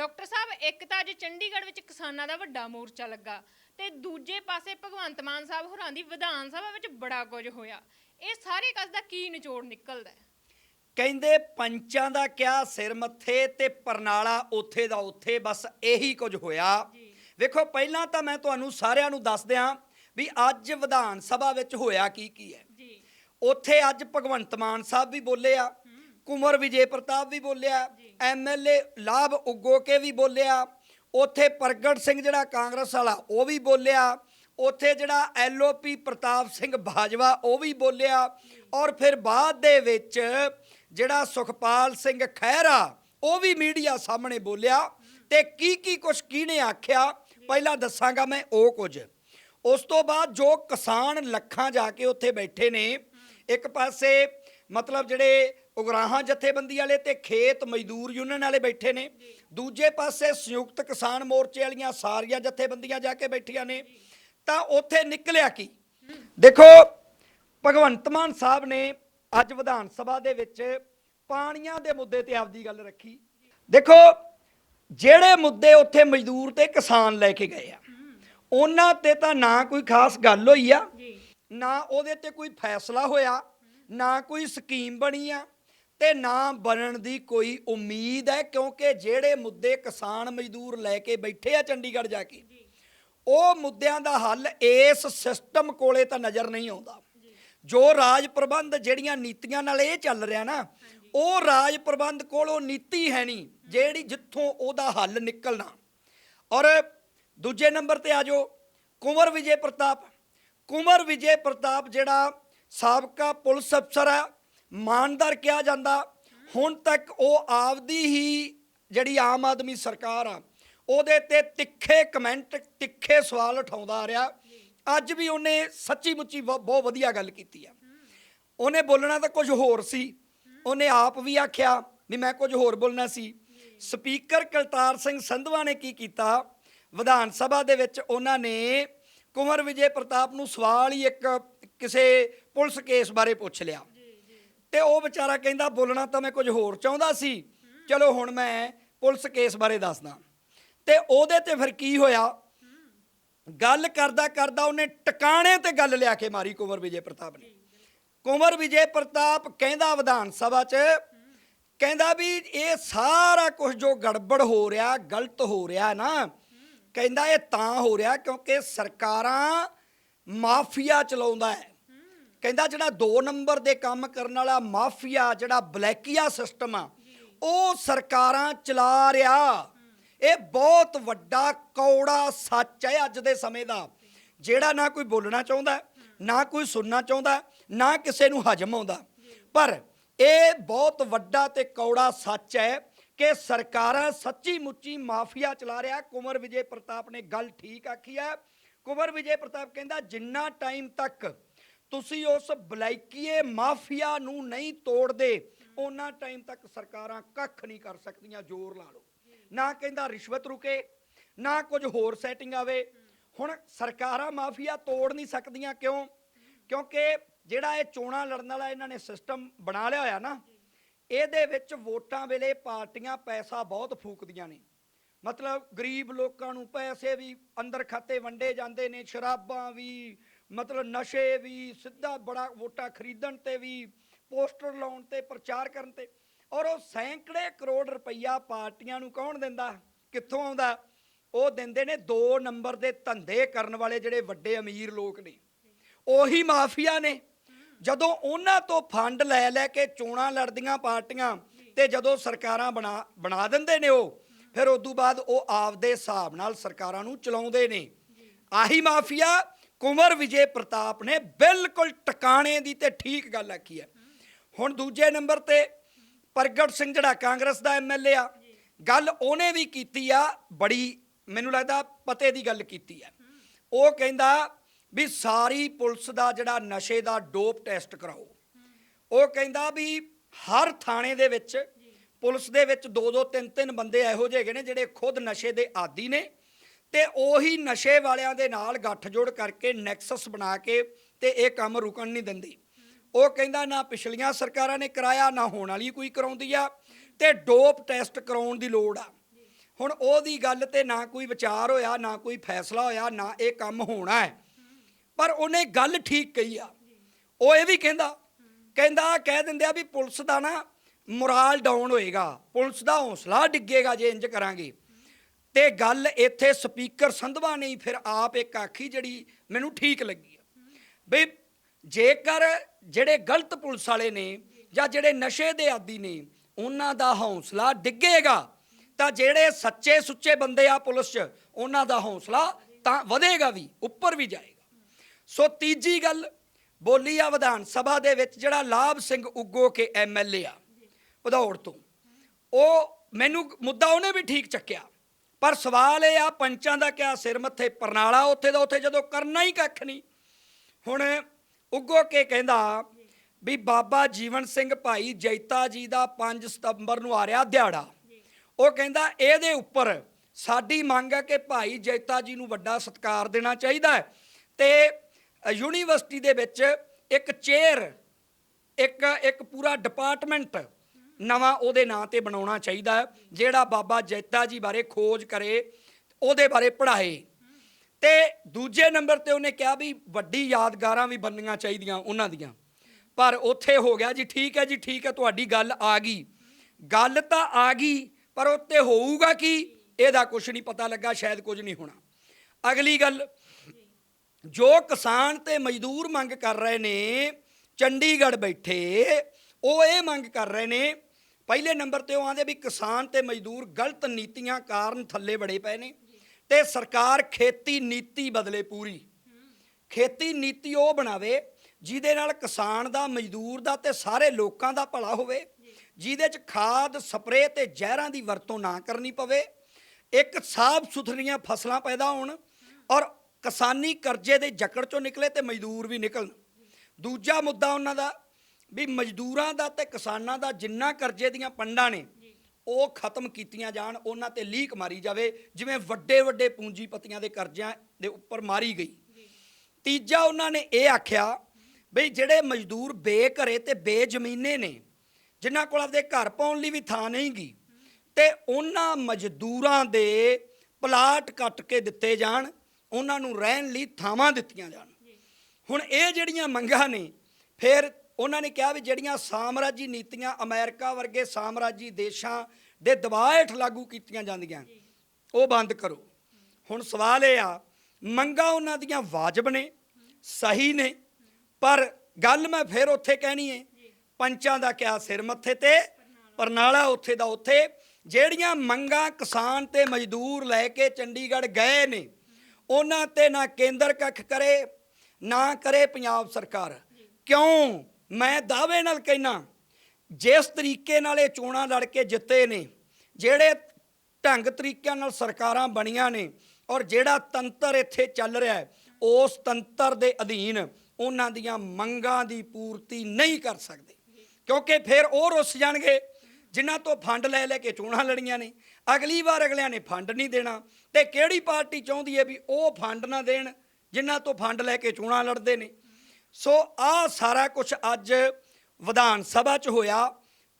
Doctor ਸਾਹਿਬ ਇੱਕ ਤਾਂ ਅੱਜ ਚੰਡੀਗੜ੍ਹ ਵਿੱਚ ਕਿਸਾਨਾਂ ਦਾ ਵੱਡਾ ਮੋਰਚਾ ਲੱਗਾ ਤੇ ਦੂਜੇ ਪਾਸੇ ਭਗਵੰਤ ਮਾਨ ਸਾਹਿਬ ਹੋਰਾਂ ਦੀ ਵਿਧਾਨ ਸਭਾ ਵਿੱਚ ਬੜਾ ਕੁਝ ਹੋਇਆ। ਇਹ ਸਾਰੇ ਕਸ ਦਾ ਕੀ ਨਿਚੋੜ ਨਿਕਲਦਾ ਹੈ? ਕਹਿੰਦੇ ਪੰਚਾਂ ਦਾ ਕਿਆ ਸਿਰ ਮੱਥੇ ਤੇ ਪਰਨਾਲਾ ਉੱਥੇ ਦਾ ਉੱਥੇ ਬਸ ਇਹੀ ਕੁਝ ਹੋਇਆ। ਜੀ। ਵੇਖੋ ਪਹਿਲਾਂ ਤਾਂ ਮੈਂ ਤੁਹਾਨੂੰ ਸਾਰਿਆਂ ਨੂੰ ਦੱਸ ਦਿਆਂ ਵੀ ਅੱਜ ਵਿਧਾਨ ਸਭਾ ਵਿੱਚ ਹੋਇਆ ਕੀ ਕੀ ਹੈ। ਜੀ। ਉੱਥੇ ਅੱਜ ਭਗਵੰਤ ਮਾਨ ਸਾਹਿਬ ਵੀ ਬੋਲੇ ਆ ਕੁਮਰ ਵਿਜੇ ਪ੍ਰਤਾਪ ਵੀ ਬੋਲਿਆ। ਐਮਐਲਏ ਲਾਭ ਉਗੋਕੇ ਵੀ ਬੋਲਿਆ ਉੱਥੇ ਪ੍ਰਗਟ ਸਿੰਘ ਜਿਹੜਾ ਕਾਂਗਰਸ ਵਾਲਾ ਉਹ ਵੀ ਬੋਲਿਆ ਉੱਥੇ ਜਿਹੜਾ ਐਲਓਪੀ ਪ੍ਰਤਾਪ ਸਿੰਘ ਬਾਜਵਾ ਉਹ ਵੀ ਬੋਲਿਆ ਔਰ ਫਿਰ ਬਾਅਦ ਦੇ ਵਿੱਚ ਜਿਹੜਾ ਸੁਖਪਾਲ ਸਿੰਘ ਖਹਿਰਾ ਉਹ ਵੀ ਮੀਡੀਆ ਸਾਹਮਣੇ ਬੋਲਿਆ ਤੇ ਕੀ ਕੀ ਕੁਛ ਕਿਹਨੇ ਆਖਿਆ ਪਹਿਲਾਂ ਦੱਸਾਂਗਾ ਮੈਂ ਉਹ ਕੁਝ ਉਸ ਤੋਂ ਬਾਅਦ ਜੋ ਕਿਸਾਨ ਲੱਖਾਂ ਜਾ ਕੇ ਉੱਥੇ ਬੈਠੇ ਨੇ ਇੱਕ ਪਾਸੇ ਮਤਲਬ ਜਿਹੜੇ ਉਗਰਾਹਾਂ ਜਥੇਬੰਦੀ ਵਾਲੇ ਤੇ ਖੇਤ ਮਜ਼ਦੂਰ ਯੂਨੀਅਨ ਵਾਲੇ ਬੈਠੇ ਨੇ। ਦੂਜੇ ਪਾਸੇ ਸੰਯੁਕਤ ਕਿਸਾਨ ਮੋਰਚੇ ਵਾਲੀਆਂ ਸਾਰੀਆਂ ਜਥੇਬੰਦੀਆਂ ਜਾ ਕੇ ਬੈਠੀਆਂ ਨੇ। ਤਾਂ ਉੱਥੇ ਨਿਕਲਿਆ ਕੀ? ਦੇਖੋ ਭਗਵੰਤ ਮਾਨ ਸਾਹਿਬ ਨੇ ਅੱਜ ਵਿਧਾਨ ਸਭਾ ਦੇ ਵਿੱਚ ਪਾਣੀਆਂ ਦੇ ਮੁੱਦੇ ਤੇ ਆਪਦੀ ਗੱਲ ਰੱਖੀ। ਦੇਖੋ ਜਿਹੜੇ ਮੁੱਦੇ ਉੱਥੇ ਮਜ਼ਦੂਰ ਤੇ ਕਿਸਾਨ ਲੈ ਕੇ ਗਏ ਆ ਉਹਨਾਂ ਤੇ ਤਾਂ ਨਾ ਕੋਈ ਖਾਸ ਗੱਲ ਹੋਈ ਆ ਨਾ ਉਹਦੇ ਤੇ ਕੋਈ ਫੈਸਲਾ ਹੋਇਆ ਨਾ ਕੋਈ ਸਕੀਮ ਬਣੀ ਆ ਤੇ ਨਾ ਬਣਨ ਦੀ ਕੋਈ ਉਮੀਦ ਹੈ, ਕਿਉਂਕਿ ਜਿਹੜੇ ਮੁੱਦੇ ਕਿਸਾਨ ਮਜ਼ਦੂਰ ਲੈ ਕੇ ਬੈਠੇ ਆ ਚੰਡੀਗੜ੍ਹ ਜਾ ਕੇ, ਉਹ ਮੁੱਦਿਆਂ ਦਾ ਹੱਲ ਇਸ ਸਿਸਟਮ ਕੋਲੇ ਤਾਂ ਨਜ਼ਰ ਨਹੀਂ ਆਉਂਦਾ। ਜੋ ਰਾਜ ਪ੍ਰਬੰਧ ਜਿਹੜੀਆਂ ਨੀਤੀਆਂ ਨਾਲ ਇਹ ਚੱਲ ਰਿਹਾ ਨਾ, ਉਹ ਰਾਜ ਪ੍ਰਬੰਧ ਕੋਲ ਉਹ ਨੀਤੀ ਹੈ ਨਹੀਂ, ਜਿਹੜੀ ਜਿੱਥੋਂ ਉਹਦਾ ਹੱਲ ਨਿਕਲਣਾ। ਔਰ ਦੂਜੇ ਨੰਬਰ ਤੇ ਆ ਜਾਓ, ਕੁੰਵਰ ਵਿਜੇ ਪ੍ਰਤਾਪ। ਕੁੰਵਰ ਵਿਜੇ ਪ੍ਰਤਾਪ ਜਿਹੜਾ ਸਾਬਕਾ ਪੁਲਿਸ ਅਫਸਰ ਹੈ ਇਮਾਨਦਾਰ ਕਿਹਾ ਜਾਂਦਾ। ਹੁਣ ਤੱਕ ਉਹ ਆਪਦੀ ਹੀ ਜਿਹੜੀ ਆਮ ਆਦਮੀ ਸਰਕਾਰ ਆ, ਉਹਦੇ ਤੇ ਤਿੱਖੇ ਕਮੈਂਟ, ਤਿੱਖੇ ਸਵਾਲ ਉਠਾਉਂਦਾ ਆ ਰਿਹਾ। ਅੱਜ ਵੀ ਉਹਨੇ ਸੱਚੀ ਮੁੱਚੀ ਬਹੁ- ਬਹੁਤ ਵਧੀਆ ਗੱਲ ਕੀਤੀ ਆ। ਉਹਨੇ ਬੋਲਣਾ ਤਾਂ ਕੁਝ ਹੋਰ ਸੀ। ਉਹਨੇ ਆਪ ਵੀ ਆਖਿਆ ਵੀ ਮੈਂ ਕੁਝ ਹੋਰ ਬੋਲਣਾ ਸੀ। ਸਪੀਕਰ ਕਲਤਾਰ ਸਿੰਘ ਸੰਧਵਾ ਨੇ ਕੀ ਕੀਤਾ? ਵਿਧਾਨ ਸਭਾ ਦੇ ਵਿੱਚ ਉਹਨਾਂ ਨੇ ਕੁੰਵਰ ਵਿਜੇ ਪ੍ਰਤਾਪ ਨੂੰ ਸਵਾਲ ਹੀ ਇੱਕ ਕਿਸੇ ਪੁਲਿਸ ਕੇਸ ਬਾਰੇ ਪੁੱਛ ਲਿਆ। ਤੇ ਉਹ ਵਿਚਾਰਾ ਕਹਿੰਦਾ, ਬੋਲਣਾ ਤਾਂ ਮੈਂ ਕੁਝ ਹੋਰ ਚਾਹੁੰਦਾ ਸੀ। ਚਲੋ ਹੁਣ ਮੈਂ ਪੁਲਿਸ ਕੇਸ ਬਾਰੇ ਦੱਸਦਾ। ਤੇ ਉਹਦੇ ਤੇ ਫਿਰ ਕੀ ਹੋਇਆ? ਗੱਲ ਕਰਦਾ ਕਰਦਾ ਉਹਨੇ ਟਿਕਾਣੇ ਤੇ ਗੱਲ ਲਿਆ ਕੇ ਮਾਰੀ ਕੁੰਵਰ ਵਿਜੇ ਪ੍ਰਤਾਪ ਨੇ। ਕੁੰਵਰ ਵਿਜੇ ਪ੍ਰਤਾਪ ਕਹਿੰਦਾ ਵਿਧਾਨ ਸਭਾ 'ਚ, ਕਹਿੰਦਾ ਵੀ ਇਹ ਸਾਰਾ ਕੁਝ ਜੋ ਗੜਬੜ ਹੋ ਰਿਹਾ, ਗਲਤ ਹੋ ਰਿਹਾ ਨਾ, ਕਹਿੰਦਾ ਇਹ ਤਾਂ ਹੋ ਰਿਹਾ ਕਿਉਂਕਿ ਸਰਕਾਰਾਂ ਮਾਫੀਆ ਚਲਾਉਂਦਾ ਹੈ। ਕਹਿੰਦਾ ਜਿਹੜਾ 2 ਨੰਬਰ ਦੇ ਕੰਮ ਕਰਨ ਵਾਲਾ ਮਾਫੀਆ, ਜਿਹੜਾ ਬਲੈਕੀਆ ਸਿਸਟਮ ਆ, ਉਹ ਸਰਕਾਰਾਂ ਚਲਾ ਰਿਹਾ। ਇਹ ਬਹੁਤ ਵੱਡਾ ਕੌੜਾ ਸੱਚ ਹੈ ਅੱਜ ਦੇ ਸਮੇਂ ਦਾ। ਜਿਹੜਾ ਨਾ ਕੋਈ ਬੋਲਣਾ ਚਾਹੁੰਦਾ, ਨਾ ਕੋਈ ਸੁਣਨਾ ਚਾਹੁੰਦਾ, ਨਾ ਕਿਸੇ ਨੂੰ ਹਜਮ ਆਉਂਦਾ। ਪਰ ਇਹ ਬਹੁਤ ਵੱਡਾ ਤੇ ਕੌੜਾ ਸੱਚ ਹੈ ਕਿ ਸਰਕਾਰਾਂ ਸੱਚੀ ਮੁੱਚੀ ਮਾਫੀਆ ਚਲਾ ਰਿਹਾ। ਕੁਮਰ ਵਿਜੇ ਪ੍ਰਤਾਪ ਨੇ ਗੱਲ ਠੀਕ ਆਖੀ ਹੈ। ਕੁਮਰ ਵਿਜੇ ਪ੍ਰਤਾਪ ਕਹਿੰਦਾ, ਜਿੰਨਾ ਟਾਈਮ ਤੱਕ ਤੁਸੀਂ ਉਸ ਬਲੈਕੀਏ ਮਾਫੀਆ ਨੂੰ ਨਹੀਂ ਤੋੜਦੇ। ਉਹਨਾਂ ਟਾਈਮ ਤੱਕ ਸਰਕਾਰਾਂ ਕੱਖ ਨਹੀਂ ਕਰ ਸਕਦੀਆਂ, ਜ਼ੋਰ ਲਾ ਲਓ। ਨਾ ਕਹਿੰਦਾ ਰਿਸ਼ਵਤ ਰੁਕੇ, ਨਾ ਕੁਝ ਹੋਰ ਸੈਟਿੰਗ ਆਵੇ। ਹੁਣ ਸਰਕਾਰਾਂ ਮਾਫੀਆ ਤੋੜ ਨਹੀਂ ਸਕਦੀਆਂ ਕਿਉਂ? ਕਿਉਂਕਿ ਜਿਹੜਾ ਇਹ ਚੋਣਾਂ ਲੜਨ ਵਾਲਾ ਇਹਨਾਂ ਨੇ ਸਿਸਟਮ ਬਣਾ ਲਿਆ ਹੋਇਆ ਨਾ, ਇਹਦੇ ਵਿੱਚ ਵੋਟਾਂ ਵੇਲੇ ਪਾਰਟੀਆਂ ਪੈਸਾ ਬਹੁਤ ਫੂਕਦੀਆਂ ਨੇ। ਮਤਲਬ ਗਰੀਬ ਲੋਕਾਂ ਨੂੰ ਪੈਸੇ ਵੀ ਅੰਦਰ ਖਾਤੇ ਵੰਡੇ ਜਾਂਦੇ ਨੇ, ਸ਼ਰਾਬਾਂ ਵੀ ਮਤਲਬ ਨਸ਼ੇ ਵੀ, ਸਿੱਧਾ ਬੜਾ ਵੋਟਾਂ ਖਰੀਦਣ ਤੇ ਵੀ, ਪੋਸਟਰ ਲਾਉਣ ਤੇ, ਪ੍ਰਚਾਰ ਕਰਨ ਤੇ। ਔਰ ਉਹ ਸੈਂਕੜੇ ਕਰੋੜ ਰੁਪਈਆ ਪਾਰਟੀਆਂ ਨੂੰ ਕੌਣ ਦਿੰਦਾ? ਕਿੱਥੋਂ ਆਉਂਦਾ? ਉਹ ਦਿੰਦੇ ਨੇ 2 ਨੰਬਰ ਦੇ ਧੰਦੇ ਕਰਨ ਵਾਲੇ ਜਿਹੜੇ ਵੱਡੇ ਅਮੀਰ ਲੋਕ ਨੇ। ਉਹੀ ਮਾਫੀਆ ਨੇ। ਜਦੋਂ ਉਹਨਾਂ ਤੋਂ ਫੰਡ ਲੈ ਲੈ ਕੇ ਚੋਣਾਂ ਲੜਦੀਆਂ ਪਾਰਟੀਆਂ ਤੇ ਜਦੋਂ ਸਰਕਾਰਾਂ ਬਣਾ ਬਣਾ ਦਿੰਦੇ ਨੇ ਉਹ, ਫਿਰ ਉਦੋਂ ਬਾਅਦ ਉਹ ਆਪਦੇ ਹਿਸਾਬ ਨਾਲ ਸਰਕਾਰਾਂ ਨੂੰ ਚਲਾਉਂਦੇ ਨੇ। ਆਹੀ ਮਾਫੀਆ ਕੁੰਵਰ ਵਿਜੇ ਪ੍ਰਤਾਪ ਨੇ ਬਿਲਕੁਲ ਟਿਕਾਣੇ ਦੀ ਤੇ ਠੀਕ ਗੱਲ ਆਖੀ ਹੈ। ਹੁਣ ਦੂਜੇ ਨੰਬਰ ਤੇ ਪ੍ਰਗਟ ਸਿੰਘ ਜਿਹੜਾ ਕਾਂਗਰਸ ਦਾ ਐਮਐਲਏ ਆ, ਗੱਲ ਉਹਨੇ ਵੀ ਕੀਤੀ ਆ, ਬੜੀ ਮੈਨੂੰ ਲੱਗਦਾ ਪਤੇ ਦੀ ਗੱਲ ਕੀਤੀ ਆ ਉਹ ਕਹਿੰਦਾ ਵੀ ਸਾਰੀ ਪੁਲਿਸ ਦਾ ਜਿਹੜਾ ਨਸ਼ੇ ਦਾ ਡੋਪ ਟੈਸਟ ਕਰਾਓ। ਉਹ ਕਹਿੰਦਾ ਵੀ ਹਰ ਥਾਣੇ ਦੇ ਵਿੱਚ, ਪੁਲਿਸ ਦੇ ਵਿੱਚ ਦੋ ਦੋ ਤਿੰਨ ਤਿੰਨ ਬੰਦੇ ਇਹੋ ਜਿਹੇ ਹੈਗੇ ਨੇ ਜਿਹੜੇ ਖੁਦ ਨਸ਼ੇ ਦੇ ਆਦੀ ਨੇ। ਤੇ ਉਹੀ ਨਸ਼ੇ ਵਾਲਿਆਂ ਦੇ ਨਾਲ ਗੱਠਜੋੜ ਕਰਕੇ ਨੈਕਸਸ ਬਣਾ ਕੇ ਤੇ ਇਹ ਕੰਮ ਰੁਕਣ ਨਹੀਂ ਦਿੰਦੀ। ਉਹ ਕਹਿੰਦਾ ਨਾ ਪਿਛਲੀਆਂ ਸਰਕਾਰਾਂ ਨੇ ਕਰਾਇਆ, ਨਾ ਹੋਣ ਵਾਲੀ ਕੋਈ ਕਰਾਉਂਦੀ ਆ ਤੇ ਡੋਪ ਟੈਸਟ ਕਰਾਉਣ ਦੀ ਲੋੜ ਆ। ਹੁਣ ਉਹਦੀ ਗੱਲ ਤੇ ਨਾ ਕੋਈ ਵਿਚਾਰ ਹੋਇਆ, ਨਾ ਕੋਈ ਫੈਸਲਾ ਹੋਇਆ, ਨਾ ਇਹ ਕੰਮ ਹੋਣਾ ਹੈ। ਪਰ ਉਹਨੇ ਗੱਲ ਠੀਕ ਕਹੀ ਆ। ਉਹ ਇਹ ਵੀ ਕਹਿੰਦਾ ਕਹਿੰਦਾ ਕਹਿ ਦਿੰਦੇ ਆ ਵੀ ਪੁਲਿਸ ਦਾ ਨਾ ਮੋਰਲ ਡਾਊਨ ਹੋਏਗਾ। ਪੁਲਿਸ ਦਾ ਹੌਸਲਾ ਡਿੱਗੇਗਾ ਜੇ ਇੰਜ ਕਰਾਂਗੇ। ਤੇ ਗੱਲ ਇੱਥੇ ਸਪੀਕਰ ਸੰਧਵਾ ਨੇ ਫਿਰ ਆਪ ਇੱਕ ਆਖੀ ਜਿਹੜੀ ਮੈਨੂੰ ਠੀਕ ਲੱਗੀ ਆ। ਬਈ ਜੇਕਰ ਜਿਹੜੇ ਗਲਤ ਪੁਲਿਸ ਵਾਲੇ ਨੇ ਜਾਂ ਜਿਹੜੇ ਨਸ਼ੇ ਦੇ ਆਦੀ ਨੇ, ਉਹਨਾਂ ਦਾ ਹੌਸਲਾ ਡਿੱਗੇਗਾ, ਤਾਂ ਜਿਹੜੇ ਸੱਚੇ ਸੁੱਚੇ ਬੰਦੇ ਆ ਪੁਲਿਸ 'ਚ, ਉਹਨਾਂ ਦਾ ਹੌਸਲਾ ਤਾਂ ਵਧੇਗਾ ਵੀ, ਉੱਪਰ ਵੀ ਜਾਏਗਾ। ਸੋ ਤੀਜੀ ਗੱਲ, ਬੋਲੀ ਆ ਵਿਧਾਨ ਸਭਾ ਦੇ ਵਿੱਚ ਜਿਹੜਾ ਲਾਭ ਸਿੰਘ ਉੱਗੋ ਕੇ ਐਮਐਲਏ ਆ, ਭਦੌੜ ਤੋਂ, ਉਹ ਮੈਨੂੰ ਮੁੱਦਾ ਉਹਨੇ ਵੀ ਠੀਕ ਚੱਕਿਆ। ਪਰ ਸਵਾਲ ਇਹ ਆ, ਪੰਚਾਂ ਦਾ ਕਿਆ ਸਿਰ ਮੱਥੇ? ਪਰਨਾਲਾ ਉੱਥੇ ਦਾ, ਉੱਥੇ ਜਦੋਂ ਕਰਨਾ ਹੀ ਕੱਖ ਨਹੀਂ। ਹੁਣ ਉੱਗੋ ਕੇ ਕਹਿੰਦਾ ਵੀ ਬਾਬਾ ਜੀਵਨ ਸਿੰਘ ਭਾਈ ਜੈਤਾ ਜੀ ਦਾ 5 ਸਤੰਬਰ ਨੂੰ ਆ ਰਿਹਾ ਦਿਹਾੜਾ। ਉਹ ਕਹਿੰਦਾ ਇਹਦੇ ਉੱਪਰ ਸਾਡੀ ਮੰਗ ਹੈ ਕਿ ਭਾਈ ਜੈਤਾ ਜੀ ਨੂੰ ਵੱਡਾ ਸਤਿਕਾਰ ਦੇਣਾ ਚਾਹੀਦਾ ਹੈ। ਤੇ ਯੂਨੀਵਰਸਿਟੀ ਦੇ ਵਿੱਚ ਇੱਕ ਚੇਅਰ, ਇੱਕ ਇੱਕ ਪੂਰਾ ਡਿਪਾਰਟਮੈਂਟ ਨਵਾਂ ਉਹਦੇ ਨਾਂ ਤੇ ਬਣਾਉਣਾ ਚਾਹੀਦਾ ਜਿਹੜਾ ਬਾਬਾ ਜੈਤਾ ਜੀ ਬਾਰੇ ਖੋਜ ਕਰੇ, ਉਹਦੇ ਬਾਰੇ ਪੜ੍ਹਾਏ। ਤੇ ਦੂਜੇ ਨੰਬਰ ਤੇ ਉਹਨੇ ਕਿਹਾ ਵੀ ਵੱਡੀ ਯਾਦਗਾਰਾਂ ਵੀ ਬਣਨੀਆਂ ਚਾਹੀਦੀਆਂ ਉਹਨਾਂ ਦੀਆਂ। ਪਰ ਉੱਥੇ ਹੋ ਗਿਆ ਜੀ, ਠੀਕ ਹੈ ਜੀ, ਠੀਕ ਹੈ, ਤੁਹਾਡੀ ਗੱਲ ਆ ਗਈ। ਗੱਲ ਤਾਂ ਆ ਗਈ, ਪਰ ਉੱਤੇ ਹੋਊਗਾ ਕੀ, ਇਹਦਾ ਕੁਝ ਨਹੀਂ ਪਤਾ ਲੱਗਾ, ਸ਼ਾਇਦ ਕੁਝ ਨਹੀਂ ਹੋਣਾ। ਅਗਲੀ ਗੱਲ, ਜੋ ਕਿਸਾਨ ਤੇ ਮਜ਼ਦੂਰ ਮੰਗ ਕਰ ਰਹੇ ਨੇ, ਚੰਡੀਗੜ੍ਹ ਬੈਠੇ, ਉਹ ਇਹ ਮੰਗ ਕਰ ਰਹੇ ਨੇ ਪਹਿਲੇ ਨੰਬਰ ਤੇ ਉਹ ਆਂਦੇ ਵੀ ਕਿਸਾਨ ਤੇ ਮਜ਼ਦੂਰ ਗਲਤ ਨੀਤੀਆਂ ਕਾਰਨ ਥੱਲੇ ਬੜੇ ਪਏ ਨੇ ਤੇ ਸਰਕਾਰ ਖੇਤੀ ਨੀਤੀ ਬਦਲੇ ਪੂਰੀ। ਖੇਤੀ ਨੀਤੀ ਉਹ ਬਣਾਵੇ ਜਿਹਦੇ ਨਾਲ ਕਿਸਾਨ ਦਾ, ਮਜ਼ਦੂਰ ਦਾ ਤੇ ਸਾਰੇ ਲੋਕਾਂ ਦਾ ਭਲਾ ਹੋਵੇ, ਜਿਹਦੇ ਚ ਖਾਦ, ਸਪਰੇਅ ਤੇ ਜ਼ਹਿਰਾਂ ਦੀ ਵਰਤੋਂ ਨਾ ਕਰਨੀ ਪਵੇ, ਇੱਕ ਸਾਫ਼ ਸੁਥਰੀਆਂ ਫਸਲਾਂ ਪੈਦਾ ਹੋਣ ਔਰ ਕਿਸਾਨੀ ਕਰਜ਼ੇ ਦੇ ਜਕੜ ਚੋਂ ਨਿਕਲੇ ਤੇ ਮਜ਼ਦੂਰ ਵੀ ਨਿਕਲਣ। ਦੂਜਾ ਮੁੱਦਾ ਉਹਨਾਂ ਦਾ ਵੀ ਮਜ਼ਦੂਰਾਂ ਦਾ ਤੇ ਕਿਸਾਨਾਂ ਦਾ ਜਿੰਨਾ ਕਰਜ਼ੇ ਦੀਆਂ ਪੰਡਾਂ ਨੇ ਉਹ ਖਤਮ ਕੀਤੀਆਂ ਜਾਣ ਉਹਨਾਂ ਤੇ ਲੀਕ ਮਾਰੀ ਜਾਵੇ ਜਿਵੇਂ ਵੱਡੇ ਵੱਡੇ ਪੂੰਜੀਪਤੀਆਂ ਦੇ ਕਰਜ਼ਿਆਂ ਦੇ ਉੱਪਰ ਮਾਰੀ ਗਈ। ਤੀਜਾ ਉਹਨਾਂ ਨੇ ਇਹ ਆਖਿਆ ਬਈ ਜਿਹੜੇ ਮਜ਼ਦੂਰ ਬੇਘਰੇ ਤੇ ਬੇਜ਼ਮੀਨੇ ਨੇ ਜਿਨ੍ਹਾਂ ਕੋਲ ਆਪਦੇ ਘਰ ਪਾਉਣ ਲਈ ਵੀ ਥਾਂ ਨਹੀਂ ਗੀ ਤੇ ਉਹਨਾਂ ਮਜ਼ਦੂਰਾਂ ਦੇ ਪਲਾਟ ਕੱਟ ਕੇ ਦਿੱਤੇ ਜਾਣ ਉਹਨਾਂ ਨੂੰ ਰਹਿਣ ਲਈ ਥਾਵਾਂ ਦਿੱਤੀਆਂ ਜਾਣ। ਹੁਣ ਇਹ ਜਿਹੜੀਆਂ ਮੰਗਾਂ ਨੇ ਫਿਰ ਉਹਨਾਂ ਨੇ ਕਿਹਾ ਵੀ ਜਿਹੜੀਆਂ ਸਾਮਰਾਜੀ ਨੀਤੀਆਂ ਅਮਰੀਕਾ ਵਰਗੇ ਸਾਮਰਾਜੀ ਦੇਸ਼ਾਂ ਦੇ ਦਬਾਅ ਹੇਠ ਲਾਗੂ ਕੀਤੀਆਂ ਜਾਂਦੀਆਂ, ਉਹ ਬੰਦ ਕਰੋ। ਹੁਣ ਸਵਾਲ ਇਹ ਆ, ਮੰਗਾਂ ਉਹਨਾਂ ਦੀਆਂ ਵਾਜਬ ਨੇ, ਸਹੀ ਨੇ, ਪਰ ਗੱਲ ਮੈਂ ਫਿਰ ਉੱਥੇ ਕਹਿਣੀ ਹੈ ਪੰਚਾਂ ਦਾ ਕਿਆ ਸਿਰ ਮੱਥੇ ਤੇ, ਪਰਨਾਲਾ ਉੱਥੇ ਦਾ ਉੱਥੇ, ਜਿਹੜੀਆਂ ਮੰਗਾਂ ਕਿਸਾਨ ਤੇ ਮਜ਼ਦੂਰ ਲੈ ਕੇ ਚੰਡੀਗੜ੍ਹ ਗਏ ਨੇ, ਉਹਨਾਂ ਤੇ ਨਾ ਕੇਂਦਰ ਕੱਖ ਕਰੇ, ਨਾ ਕਰੇ ਪੰਜਾਬ ਸਰਕਾਰ। ਕਿਉਂ? ਮੈਂ ਦਾਅਵੇ ਨਾਲ ਕਹਿਣਾ ਜਿਸ ਤਰੀਕੇ ਨਾਲ ਇਹ ਚੋਣਾਂ ਲੜ ਕੇ ਜਿੱਤੇ ਨੇ, ਜਿਹੜੇ ਢੰਗ ਤਰੀਕਿਆਂ ਨਾਲ ਸਰਕਾਰਾਂ ਬਣੀਆਂ ਨੇ ਔਰ ਜਿਹੜਾ ਤੰਤਰ ਇੱਥੇ ਚੱਲ ਰਿਹਾ ਹੈ, ਉਸ ਤੰਤਰ ਦੇ ਅਧੀਨ ਉਹਨਾਂ ਦੀਆਂ ਮੰਗਾਂ ਦੀ ਪੂਰਤੀ ਨਹੀਂ ਕਰ ਸਕਦੇ। ਕਿਉਂਕਿ ਫਿਰ ਉਹ ਰੁੱਸ ਜਾਣਗੇ, ਜਿਨ੍ਹਾਂ ਤੋਂ ਫੰਡ ਲੈ ਲੈ ਕੇ ਚੋਣਾਂ ਲੜੀਆਂ ਨੇ। ਅਗਲੀ ਵਾਰ ਅਗਲਿਆਂ ਨੇ ਫੰਡ ਨਹੀਂ ਦੇਣਾ ਤੇ ਕਿਹੜੀ ਪਾਰਟੀ ਚਾਹੁੰਦੀ ਹੈ ਵੀ ਉਹ ਫੰਡ ਨਾ ਦੇਣ, ਜਿਨ੍ਹਾਂ ਤੋਂ ਫੰਡ ਲੈ ਕੇ ਚੋਣਾਂ ਲੜਦੇ ਨੇ। ਸੋ ਆ ਸਾਰਾ ਕੁਝ ਅੱਜ ਵਿਧਾਨ ਸਭਾ 'ਚ ਹੋਇਆ,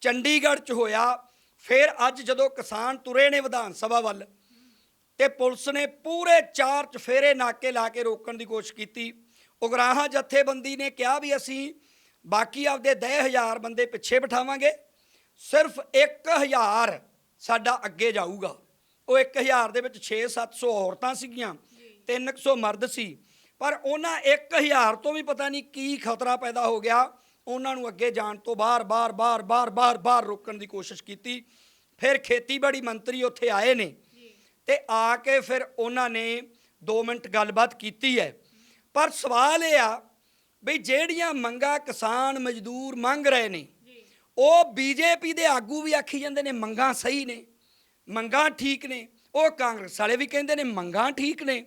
ਚੰਡੀਗੜ੍ਹ 'ਚ ਹੋਇਆ, ਫਿਰ ਅੱਜ ਜਦੋਂ ਕਿਸਾਨ ਤੁਰੇ ਨੇ ਵਿਧਾਨ ਸਭਾ ਵੱਲ ਤੇ ਪੁਲਿਸ ਨੇ ਪੂਰੇ ਚਾਰ ਚਫੇਰੇ ਨਾਕੇ ਲਾ ਕੇ ਰੋਕਣ ਦੀ ਕੋਸ਼ਿਸ਼ ਕੀਤੀ। ਉਗਰਾਹਾਂ ਜਥੇਬੰਦੀ ਨੇ ਕਿਹਾ ਵੀ ਅਸੀਂ ਬਾਕੀ ਆਪਦੇ 10000 ਬੰਦੇ ਪਿੱਛੇ ਬਿਠਾਵਾਂਗੇ, ਸਿਰਫ 1000 ਸਾਡਾ ਅੱਗੇ ਜਾਊਗਾ। ਉਹ 1000 ਦੇ ਵਿੱਚ 6-700 ਔਰਤਾਂ ਸੀਗੀਆਂ 300 ਮਰਦ ਸੀ। ਪਰ ਉਹਨਾਂ 1000 ਤੋਂ ਵੀ ਪਤਾ ਨਹੀਂ ਕੀ ਖਤਰਾ ਪੈਦਾ ਹੋ ਗਿਆ। ਉਹਨਾਂ ਨੂੰ ਅੱਗੇ ਜਾਣ ਤੋਂ ਬਾਹਰ ਬਾਹਰ ਬਾਹਰ ਬਾਹਰ ਬਾਹਰ ਬਾਹਰ ਰੋਕਣ ਦੀ ਕੋਸ਼ਿਸ਼ ਕੀਤੀ। ਫਿਰ ਖੇਤੀਬਾੜੀ ਮੰਤਰੀ ਉੱਥੇ ਆਏ ਨੇ ਤੇ ਆ ਕੇ ਫਿਰ ਉਹਨਾਂ ਨੇ 2 ਮਿੰਟ ਗੱਲਬਾਤ ਕੀਤੀ ਹੈ। ਪਰ ਸਵਾਲ ਇਹ ਆ ਵੀ ਜਿਹੜੀਆਂ ਮੰਗਾਂ ਕਿਸਾਨ ਮਜ਼ਦੂਰ ਮੰਗ ਰਹੇ ਨੇ ਉਹ ਬੀਜੇਪੀ ਦੇ ਆਗੂ ਵੀ ਆਖੀ ਜਾਂਦੇ ਨੇ ਮੰਗਾਂ ਸਹੀ ਨੇ ਮੰਗਾਂ ਠੀਕ ਨੇ। ਉਹ ਕਾਂਗਰਸ ਵਾਲੇ ਵੀ ਕਹਿੰਦੇ ਨੇ ਮੰਗਾਂ ਠੀਕ ਨੇ।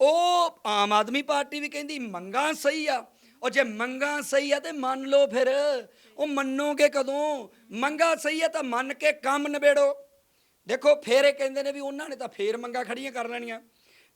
ਉਹ ਆਮ ਆਦਮੀ ਪਾਰਟੀ ਵੀ ਕਹਿੰਦੀ ਮੰਗਾਂ ਸਹੀ ਆ, ਉਹ ਜੇ ਮੰਗਾਂ ਸਹੀ ਆ ਤੇ ਮੰਨ ਲਓ ਫਿਰ। ਉਹ ਮੰਨੋਗੇ ਕਦੋਂ? ਮੰਗਾਂ ਸਹੀ ਆ ਤਾਂ ਮੰਨ ਕੇ ਕੰਮ ਨਿਬੇੜੋ। ਦੇਖੋ ਫੇਰ ਇਹ ਕਹਿੰਦੇ ਨੇ ਵੀ ਉਹਨਾਂ ਨੇ ਤਾਂ ਫੇਰ ਮੰਗਾਂ ਖੜੀਆਂ ਕਰ ਲੈਣੀਆਂ।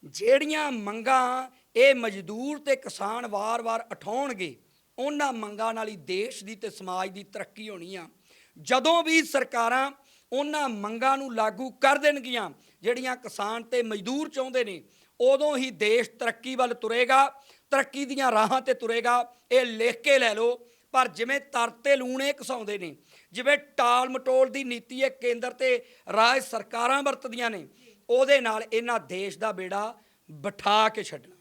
ਜਿਹੜੀਆਂ ਮੰਗਾਂ ਇਹ ਮਜ਼ਦੂਰ ਤੇ ਕਿਸਾਨ ਵਾਰ-ਵਾਰ ਉਠਾਉਣਗੇ, ਉਹਨਾਂ ਮੰਗਾਂ ਨਾਲ ਹੀ ਦੇਸ਼ ਦੀ ਤੇ ਸਮਾਜ ਦੀ ਤਰੱਕੀ ਹੋਣੀ ਆ। ਜਦੋਂ ਵੀ ਸਰਕਾਰਾਂ ਉਹਨਾਂ ਮੰਗਾਂ ਨੂੰ ਲਾਗੂ ਕਰ ਦੇਣਗੀਆਂ, ਜਿਹੜੀਆਂ ਕਿਸਾਨ ਤੇ ਮਜ਼ਦੂਰ ਚਾਹੁੰਦੇ ਨੇ ਉਦੋਂ ਹੀ ਦੇਸ਼ ਤਰੱਕੀ ਵੱਲ ਤੁਰੇਗਾ, ਤਰੱਕੀ ਦੀਆਂ ਰਾਹਾਂ ਤੇ ਤੁਰੇਗਾ, ਇਹ ਲਿਖ ਕੇ ਲੈ ਲਓ। ਪਰ ਜਿਵੇਂ ਤਰਤੇ ਲੂਣੇ ਘਸਾਉਂਦੇ ਨੇ, ਜਿਵੇਂ ਟਾਲ ਮਟੋਲ ਦੀ ਨੀਤੀ ਇਹ ਕੇਂਦਰ ਤੇ ਰਾਜ ਸਰਕਾਰਾਂ ਵਰਤਦੀਆਂ ਨੇ, ਉਹਦੇ ਨਾਲ ਇਹਨਾਂ ਦੇਸ਼ ਦਾ ਬੇੜਾ ਬਿਠਾ ਕੇ ਛੱਡਣਾ।